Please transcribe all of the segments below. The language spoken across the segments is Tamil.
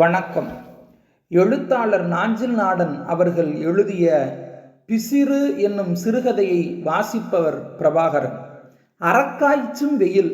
வணக்கம். எழுத்தாளர் நாஞ்சில் நாடன் அவர்கள் எழுதிய பிசிறு என்னும் சிறுகதையை வாசிப்பவர் பிரபாகரன். அறக்காய்ச்சும் வெயில்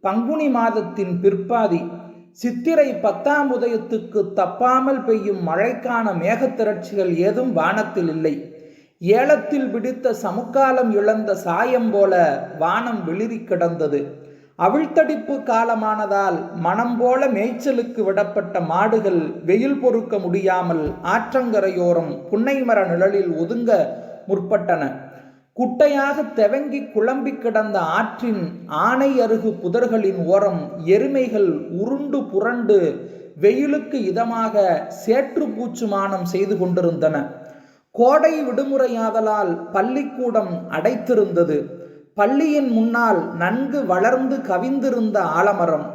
பங்குனி மாதத்தின் பிற்பாதி சித்திரை பத்தாம் உதயத்துக்கு தப்பாமல் பெய்யும் மழைக்கான மேகத்திரட்சிகள் ஏதும் வானத்தில் இல்லை. ஏலத்தில் பிடித்த சமுக்காலம் இழந்த சாயம் போல வானம் வெளிரி கிடந்தது. அவிழ்த்தடிப்பு காலமானதால் மனம் போல மேய்ச்சலுக்கு விடப்பட்ட மாடுகள் வெயில் பொறுக்க முடியாமல் ஆற்றங்கரையோரம் புன்னைமர நிழலில் ஒதுங்க முற்பட்டன. குட்டையாக தெவங்கி குழம்பி கிடந்த ஆற்றின் ஆனை அருகு புதர்களின் ஓரம் எருமைகள் உருண்டு புரண்டு வெயிலுக்கு இதமாக சேற்று பூச்சுமானம் செய்து கொண்டிருந்தன. கோடை விடுமுறையாதலால் பள்ளிக்கூடம் அடைத்திருந்தது. பள்ளியின் முன்னால் நன்கு வளர்ந்து கவிந்திருந்த ஆலமரம்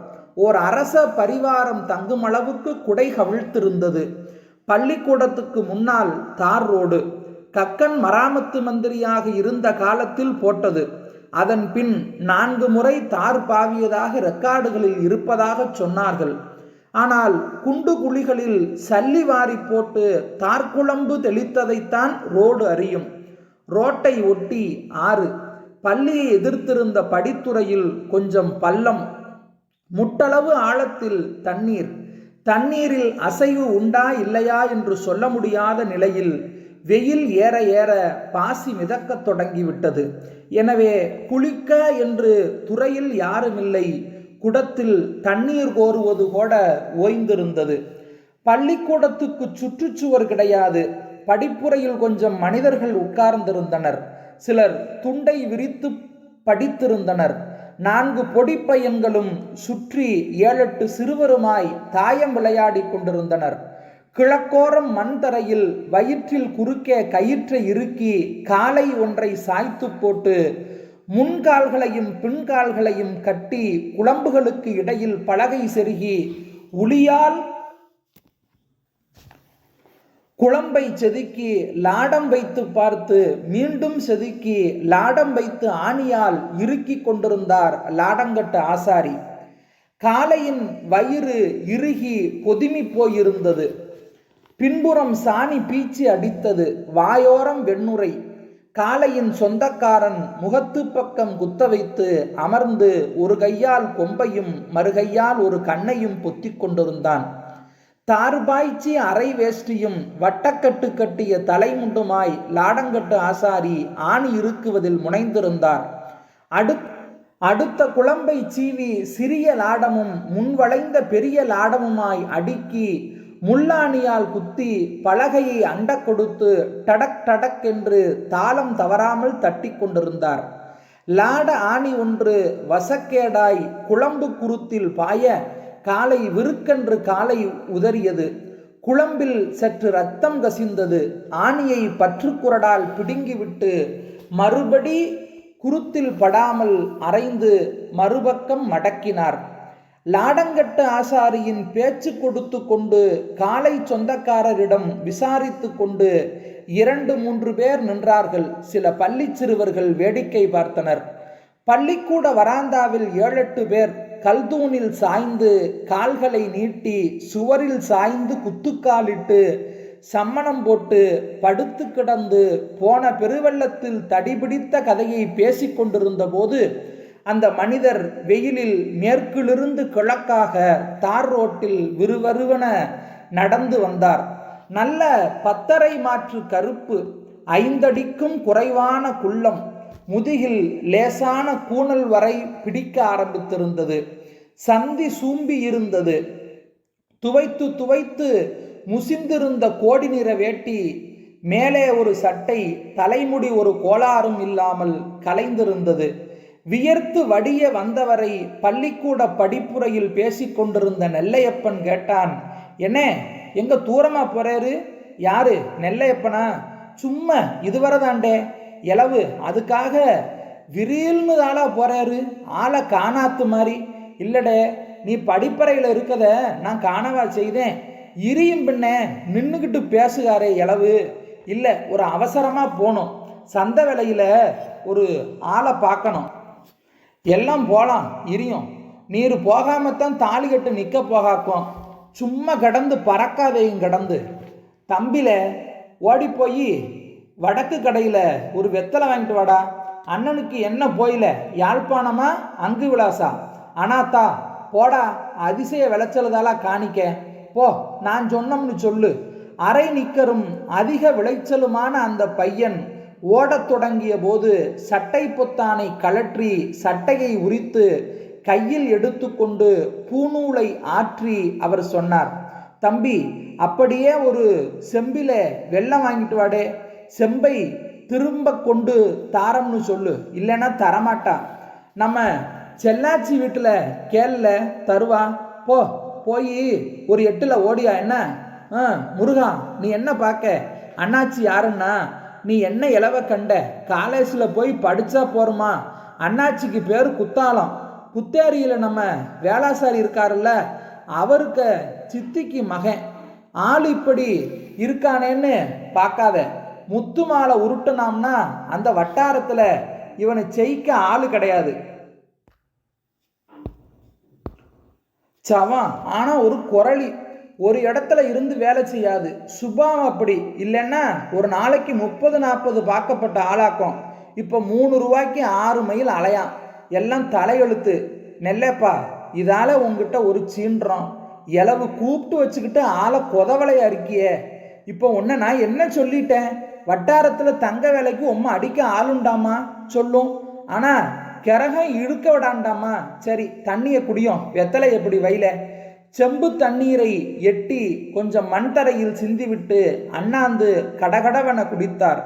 ஓர் அரச பரிவாரம் தங்குமளவுக்கு குடை கவிழ்த்திருந்தது. பள்ளிக்கூடத்துக்கு முன்னால் தார் ரோடு கக்கன் மராமத்து மந்திரியாக இருந்த காலத்தில் போட்டது. அதன் பின் நான்கு முறை தார் பாவியதாக ரெக்கார்டுகளில் இருப்பதாக சொன்னார்கள். ஆனால் குண்டு குழிகளில் சல்லி வாரி போட்டு தார்குழம்பு தெளித்ததைத்தான் ரோடு அறியும். ரோட்டை ஒட்டி ஆறு பள்ளியை எதிர்த்திருந்த படித்துறையில் கொஞ்சம் பள்ளம். முட்டளவு ஆழத்தில் தண்ணீர். தண்ணீரில் அசைவு உண்டா இல்லையா என்று சொல்ல முடியாத நிலையில் வெயில் ஏற ஏற பாசி மிதக்கத் தொடங்கிவிட்டது. எனவே குளிக்க என்று துறையில் யாருமில்லை. குடத்தில் தண்ணீர் கோருவது கூட ஓய்ந்திருந்தது. பள்ளிக்கூடத்துக்கு சுற்றுச்சுவர் கிடையாது. படிப்புறையில் கொஞ்சம் மனிதர்கள் உட்கார்ந்திருந்தனர். சிலர் துண்டை விரித்து படித்திருந்தனர். நான்கு பொடிப்பையன்களும் சுற்றி ஏழெட்டு சிறுவருமாய் தாயம் விளையாடி கொண்டிருந்தனர். கிழக்கோரம் மண்தரையில் வயிற்றில் குறுக்கே கயிற்றை இறுக்கி காலை ஒன்றை சாய்த்து போட்டு முன்கால்களையும் பின்கால்களையும் கட்டி குழம்புகளுக்கு இடையில் பலகை செருகி உளியால் குழம்பை செதுக்கி லாடம் வைத்து பார்த்து மீண்டும் செதுக்கி லாடம் வைத்து ஆணியால் இறுக்கி கொண்டிருந்தார் லாடங்கட்டு ஆசாரி. காலையின் வயிறு இறுகி பொதுமி போயிருந்தது. பின்புறம் சாணி பீச்சி அடித்தது. வாயோரம் வெண்ணுரை. காலையின் சொந்தக்காரன் முகத்து பக்கம் குத்த வைத்து அமர்ந்து ஒரு கையால் கொம்பையும் மறுகையால் ஒரு கண்ணையும் பொத்திக் கொண்டிருந்தான். தார்பாய்ச்சி அரை வேஷ்டியும் வட்டக்கட்டு கட்டிய தலைமுண்டுமாய் லாடங்கட்டு ஆசாரி ஆணி இருக்குவதில் முனைந்திருந்தார். அடு அடுத்த குழம்பை சீவி சிறிய லாடமும் முன்வளைந்த பெரிய லாடமுமாய் அடுக்கி முள்ளாணியால் குத்தி பலகையை அண்ட கொடுத்து டடக் டடக் என்று தாளம் தவறாமல் தட்டி கொண்டிருந்தார். லாட ஆணி ஒன்று வசக்கேடாய் குழம்பு குருத்தில் பாய காலை விருக்கென்று காலை உதறியது. குழம்பில் சற்று ரத்தம் கசிந்தது. ஆணியை பற்றுக்குரடால் பிடுங்கிவிட்டு மறுபடி குருத்தில் படாமல் அரைந்து மறுபக்கம் மடக்கினார். லாடங்கட்ட ஆசாரியின் பேச்சு கொடுத்து கொண்டு காலை சொந்தக்காரரிடம் விசாரித்து கொண்டு இரண்டு மூன்று பேர் நின்றார்கள். சில பள்ளி சிறுவர்கள் வேடிக்கை பார்த்தனர். பள்ளிக்கூட வராந்தாவில் ஏழெட்டு பேர் கல்தூணில் சாய்ந்து கால்களை நீட்டி சுவரில் சாய்ந்து குத்துக்காலிட்டு சம்மணம் போட்டு படுத்து கிடந்து போன பெருவெள்ளத்தில் தடிபிடித்த கதையை பேசிக்கொண்டிருந்த போது அந்த மனிதர் வெயிலில் மேற்கிலிருந்து கிழக்காக தார் ரோட்டில் விறுவருவன நடந்து வந்தார். நல்ல பத்தரை மாற்று கருப்பு ஐந்தடிக்கும் குறைவான குள்ளம் முதுகில் லேசான கூணல் வரை பிடிக்க ஆரம்பித்திருந்தது. சந்தி சூம்பி இருந்தது. துவைத்து துவைத்து முசிந்திருந்த கோடி நிற வேட்டி மேலே ஒரு சட்டை தலைமுடி ஒரு கோளாறும் இல்லாமல் கலைந்திருந்தது. வியர்த்து வடிய வந்தவரை பள்ளிக்கூட படிப்புறையில் பேசிக்கொண்டிருந்த நெல்லையப்பன் கேட்டான் என்ன எங்க தூரமா போறாரு? யாரு? நெல்லையப்பனா? சும்மா இதுவரை தாண்டே இளவு. அதுக்காக விரில்னு ஆளாக போகிறாரு ஆளை காணாத்து மாதிரி. இல்லடே நீ படிப்பறையில் இருக்கத நான் காணவா செய்தேன். இரியும் பின்ன நின்றுக்கிட்டு பேசுகாரே இளவு. இல்லை ஒரு அவசரமாக போகணும் சந்த வேலையில் ஒரு ஆளை பார்க்கணும். எல்லாம் போகலாம் இரியும். நீர் போகாமத்தான் தாலி கட்டு நிற்க போகாக்கும். சும்மா கடந்து பறக்காதையும் கடந்து. தம்பில ஓடி போய் வடக்கு கடையில் ஒரு வெத்தலை வாங்கிட்டு வாடா. அண்ணனுக்கு என்ன போயில? யாழ்ப்பாணமா? அங்கு விலாசா? அனாத்தா போடா. அதிசய விளைச்சலுதாலா காணிக்க. போ நான் சொன்னோம்னு சொல்லு. அரை நிக்கரும் அதிக விளைச்சலுமான அந்த பையன் ஓடத் தொடங்கிய போது சட்டை பொத்தானை கழற்றி சட்டையை உரித்து கையில் எடுத்துக்கொண்டு பூநூலை ஆற்றி அவர் சொன்னார் தம்பி அப்படியே ஒரு செம்பில வெள்ளம் வாங்கிட்டு வாடே. செம்பை திரும்ப கொண்டு தாரம்னு சொல்லு. இல்லைன்னா தரமாட்டா. நம்ம செல்லாச்சி வீட்டில் கேள்ல தருவா போ போய் ஒரு எட்டில் ஓடியா என்ன? ஆ முருகா நீ என்ன பார்க்க அண்ணாச்சி யாருன்னா? நீ என்ன இலவ கண்ட? காலேஜில் போய் படித்தா போருமா? அண்ணாச்சிக்கு பேர் குத்தாலம். குத்தேரியில் நம்ம வேளாசாரி இருக்காருல்ல அவருக்கு சித்திக்கு மகன். ஆள் இப்படி இருக்கானேன்னு பார்க்காத முத்து மாலை உருட்டுனாம்னா அந்த வட்டாரத்தில் இவனை ஜெயிக்க ஆள் கிடையாது. சவம் ஆனால் ஒரு குரளி ஒரு இடத்துல இருந்து வேலை செய்யாது. சுபாவம் அப்படி இல்லைன்னா ஒரு நாளைக்கு முப்பது நாற்பது பார்க்கப்பட்ட ஆளாக்கும். இப்போ மூணு ரூபாய்க்கு ஆறு மைல் அலையாம். எல்லாம் தலையெழுத்து. நெல்லேப்பா இதால் உங்ககிட்ட ஒரு சீன்றோம். இளவு கூப்பிட்டு வச்சுக்கிட்டு ஆளை கொதவலை இருக்கியே. இப்போ உன்னை நான் என்ன சொல்லிட்டேன்? வட்டாரத்தில் தங்க வேலைக்கு உம்மை அடிக்க ஆளுண்டாமா? சொல்லும். ஆனால் கிரகம் இழுக்க விடாண்டாமா? சரி தண்ணியை குடியும். வெத்தலை எப்படி வயல? செம்பு தண்ணீரை எட்டி கொஞ்சம் மண் தரையில் சிந்திவிட்டு அண்ணாந்து கடகடவென குடித்தார்.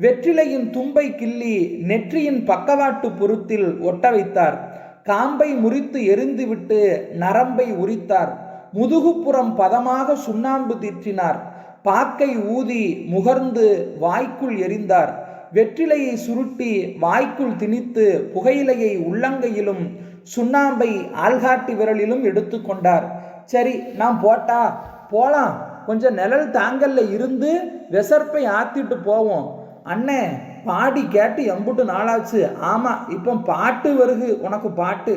வெற்றிலையின் தும்பை கிள்ளி நெற்றியின் பக்கவாட்டு பொருத்தில் ஒட்ட வைத்தார். காம்பை முறித்து எரிந்துவிட்டு நரம்பை உரித்தார். முதுகுப்புறம் பதமாக சுண்ணாம்பு தீற்றினார். பாக்கை ஊதி முகர்ந்து வாய்க்குள் எரிந்தார். வெற்றிலையை சுருட்டி வாய்க்குள் திணித்து புகையிலையை உள்ளங்கையிலும் சுண்ணாம்பை ஆள்காட்டி விரலிலும் எடுத்துக்கொண்டார் சரி நான் போட்டா? போலாம். கொஞ்சம் நிழல் தாங்கல்ல இருந்து விசர்ப்பை ஆத்திட்டு போவோம். அண்ணே பாடி கேட்டு எம்புட்டு நாளாச்சு. ஆமாம் இப்போ பாட்டு வருகு. உனக்கு பாட்டு.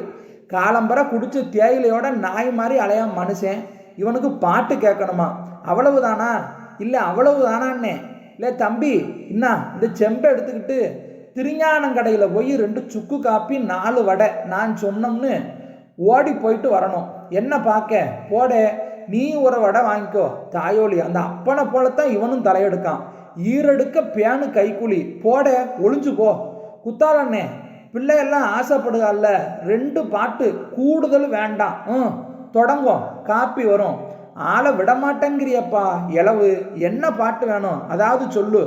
காலம்பர குடிச்ச தேயிலையோட நாய் மாதிரி அலையான் மனுஷன். இவனுக்கு பாட்டு கேட்கணுமா அவ்வளவுதானா? இல்லை அவ்வளவு அவ்வளவுதானான்னே இல்லை தம்பி என்ன இந்த செம்பை எடுத்துக்கிட்டு திருஞானங்கடையில் போய் ரெண்டு சுக்கு காப்பி நாலு வடை நான் சொன்னோம்னு ஓடி போயிட்டு வரணும். என்ன பார்க்க? போட நீ ஒரு வடை வாங்கிக்கோ தாயோலி. அந்த அப்பனை போலத்தான் இவனும் தலையெடுக்கான். ஈரெடுக்க பேனு கைக்குழி. போட ஒளிஞ்சு போ. குத்தாலண்ணே பிள்ளையெல்லாம் ஆசைப்படுகல்ல ரெண்டு பாட்டு கூடுதல் வேண்டாம். ம் தொடங்கும். காப்பி வரும். ஆளை விடமாட்டேங்கிறியப்பா இளவு என்ன பாட்டு வேணும்? அதாவது சொல்லு.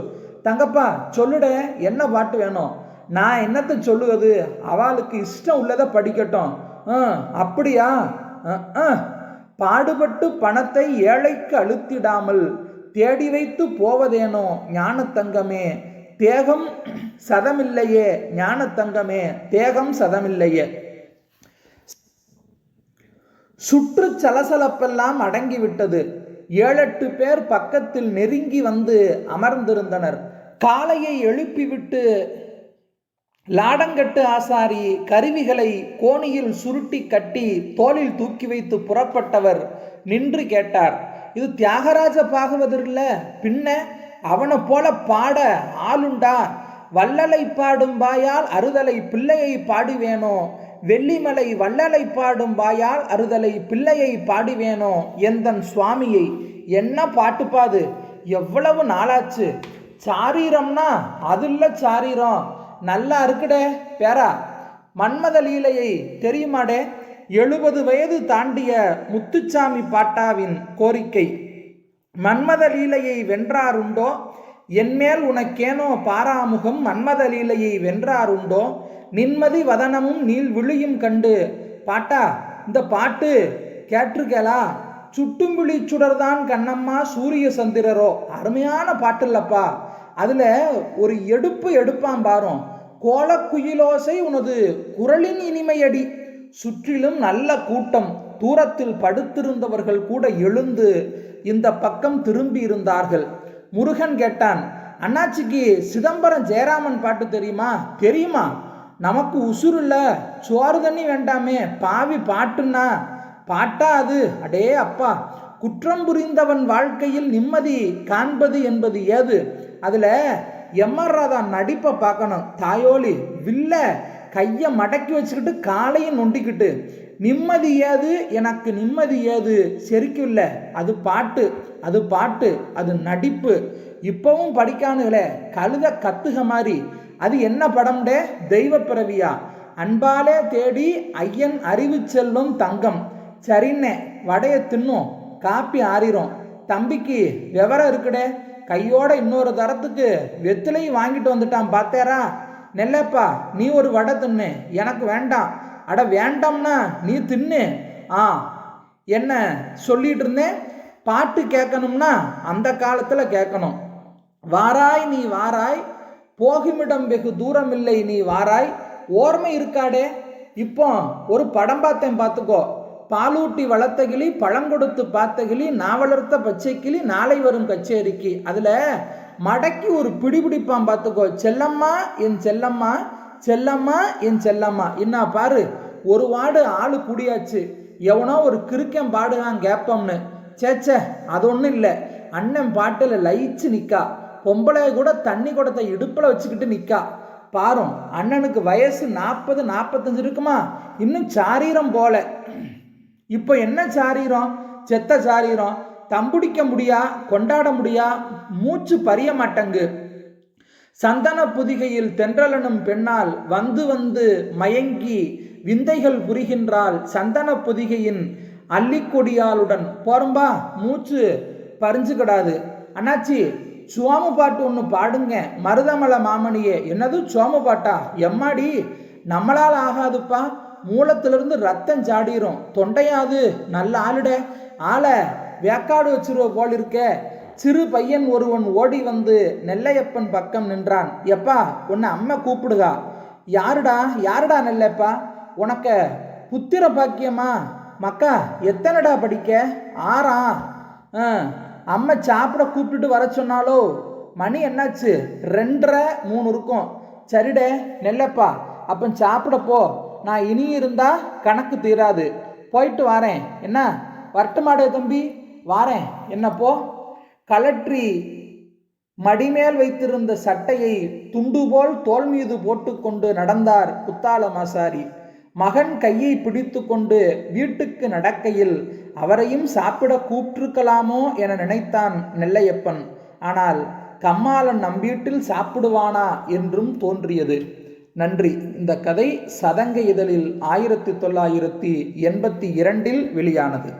தங்கப்பா சொல்லுட என்ன பாட்டு வேணும்? நான் என்னத்தை சொல்லுவது? அவளுக்கு இஷ்டம் உள்ளதை படிக்கட்டும். ஆ அப்படியா? பாடுபட்டு பணத்தை ஏழைக்கு அழுத்திடாமல் தேடி வைத்து போவதேனோ ஞானத்தங்கமே? தேகம் சதமில்லையே ஞானத்தங்கமே? தேகம் சதமில்லையே. சுற்று சலசலப்பெல்லாம் அடங்கிவிட்டது. ஏழெட்டு பேர் பக்கத்தில் நெருங்கி வந்து அமர்ந்திருந்தனர். காளையை எழுப்பிவிட்டு லாடங்கட்டு ஆசாரி கருவிகளை கோணியில் சுருட்டி கட்டி தோளில் தூக்கி வைத்து புறப்பட்டவர் நின்று கேட்டார். இது தியாகராஜ பாகவதர் இல்ல பின்ன அவனை போல பாட ஆளுண்டா? வள்ளலை பாடும் வாயால் அறுதலை பிள்ளையை பாடுவேனோ? வெள்ளிமலை வள்ளலை பாடும் வாயால் அறுதலை பிள்ளையை பாடுவேனோ எந்தன் சுவாமியை? என்ன பாட்டுப்பாது எவ்வளவு நாளாச்சு? சாரீரம்னா அது சாரீரம். நல்லா இருக்குடே பேரா. மன்மத லீலையை தெரியுமாடே? எழுபது வயது தாண்டிய முத்துச்சாமி பாட்டாவின் கோரிக்கை. மன்மத லீலையை வென்றாருண்டோ? என்மேல் உனக்கேனோ பாராமுகம் மன்மத லீலையை வென்றாருண்டோ? நின்மதி வதனமும் நீள் விழியும் கண்டு பாட்டா இந்த பாட்டு கேட்டிருக்கேளா? சுட்டும்பிழி சுடர்தான் கண்ணம்மா சூரிய சந்திரரோ. அருமையான பாட்டு இல்லப்பா அதில் ஒரு எடுப்பு எடுப்பான் பாரும். கோலக்குயிலோசை உனது குரலின் இனிமையடி. சுற்றிலும் நல்ல கூட்டம். தூரத்தில் படுத்திருந்தவர்கள் கூட எழுந்து இந்த பக்கம் திரும்பி இருந்தார்கள் முருகன் கேட்டான் அண்ணாச்சிக்கு சிதம்பரம் ஜெயராமன் பாட்டு தெரியுமா? தெரியுமா. நமக்கு உசுறு இல்லை. சோறு தண்ணி வேண்டாமே. பாவி பாட்டுன்னா. பாட்டா அது? அடே அப்பா. குற்றம் புரிந்தவன் வாழ்க்கையில் நிம்மதி காண்பது என்பது ஏது? அதில் எம்ஆர் ராதா நடிப்பை பார்க்கணும். தாயோலி வில்ல கையை மடக்கி வச்சுக்கிட்டு காலையும் நொண்டிக்கிட்டு நிம்மதி ஏது? எனக்கு நிம்மதி ஏது? செருக்கில்ல அது பாட்டு அது பாட்டு அது நடிப்பு. இப்பவும் படிக்கானுங்களே கழுத கத்துக மாதிரி அது என்ன படம்டே? தெய்வ பிறவியா அன்பாலே தேடி ஐயன் அறிவு செல்லும் தங்கம். சரின்னே வடைய தின்னும் காப்பி ஆறிரும். தம்பிக்கு விவரம் இருக்குடே? கையோட இன்னொரு தரத்துக்கு வெத்திலையும் வாங்கிட்டு வந்துட்டான் பார்த்தேரா நெல்லப்பா நீ ஒரு வடை தின்னு. எனக்கு வேண்டாம். அட வேண்டாம்னா நீ தின்னு. ஆ என்ன சொல்லிட்டு இருந்தேன்? பாட்டு கேட்கணும்னா அந்த காலத்தில் கேட்கணும். வாராய் நீ வாராய். போகுமிடம் வெகு தூரம் இல்லை நீ வாராய். ஓர்மை இருக்காடே. இப்போ ஒரு படம் பார்த்தேன் பார்த்துக்கோ. பாலூட்டி வளர்த்த கிளி பழம் கொடுத்து பார்த்த கிளி நான் வளர்த்த பச்சை கிளி நாளை வரும் கச்சேரிக்கு. அதில் மடக்கி ஒரு பிடிபிடிப்பான் பார்த்துக்கோ. செல்லம்மா என் செல்லம்மா செல்லம்மா என் செல்லம்மா. என்ன பாரு ஒரு வார்டு ஆள் கூடியாச்சு. எவனோ ஒரு கிறுக்கன் பாடுகான் கேப்பம்னு. சேச்சே அது ஒன்றும் இல்லை. அண்ணன் பாட்டில் லயிச்சு நிற்கா பொம்பளை கூட தண்ணி குடத்தை இடுப்பில் வச்சுக்கிட்டு நிற்கா பாரும் அண்ணனுக்கு வயசு நாற்பது நாற்பத்தஞ்சு இருக்குமா? இன்னும் சாரீரம் போல. இப்போ என்ன சாரீரம்? செத்த சாரீரம். தம்புடிக்க முடியா கொண்டாட முடியா மூச்சு பறிய மாட்டங்கு சந்தன புதிகையில் தென்றலனும் பெண்ணால் வந்து வந்து மயங்கி விந்தைகள் புரிகின்றாள் சந்தன புதிகையின் அள்ளிக்கொடியாளுடன் போரும்பா மூச்சு பறிஞ்சுக்கிடாது அண்ணாச்சி சுவாமு பாட்டு ஒன்று பாடுங்க. மருதமலை மாமணியே என்னது சுவாமு பாட்டா? எம்மாடி நம்மளால் ஆகாதுப்பா. மூலத்திலிருந்து ரத்தம் சாடிரும் தொண்டையாது நல்ல ஆளுடே. ஆளை வேக்காடு வச்சிருவ போல் இருக்கே. சிறு பையன் ஒருவன் ஓடி வந்து நெல்லையப்பன் பக்கம் நின்றான். எப்பா உன்னை அம்மா கூப்பிடுகா யாருடா? யாருடா நெல்லப்பா உனக்க புத்திர பாக்கியமா? மக்கா எத்தனைடா படிக்க? ஆறா? ஆ அம்மா சாப்பிட கூப்பிட்டுட்டு வர சொன்னாலோ? மணி என்னாச்சு? ரெண்டரை மூணு இருக்கும். சரிடே நெல்லப்பா அப்போ சாப்பிட போ. நான் இனி இருந்தா கணக்கு தீராது. போயிட்டு வரேன். என்ன? வரட்டுமாடே தம்பி? வாரேன். என்னப்போ கலற்றி மடிமேல் வைத்திருந்த சட்டையை துண்டு போல் தோல் மீது போட்டுக்கொண்டு நடந்தார் குத்தால மாசாரி மகன் கையை பிடித்து கொண்டு வீட்டுக்கு நடக்கையில் அவரையும் சாப்பிட கூப்பிட்டிருக்கலாமோ என நினைத்தான் நெல்லையப்பன். ஆனால் கம்மாளன் நம் வீட்டில் சாப்பிடுவானா என்றும் தோன்றியது. நன்றி. இந்த கதை சதங்க இதழில் ஆயிரத்தி தொள்ளாயிரத்தி எண்பத்தி இரண்டில் வெளியானது.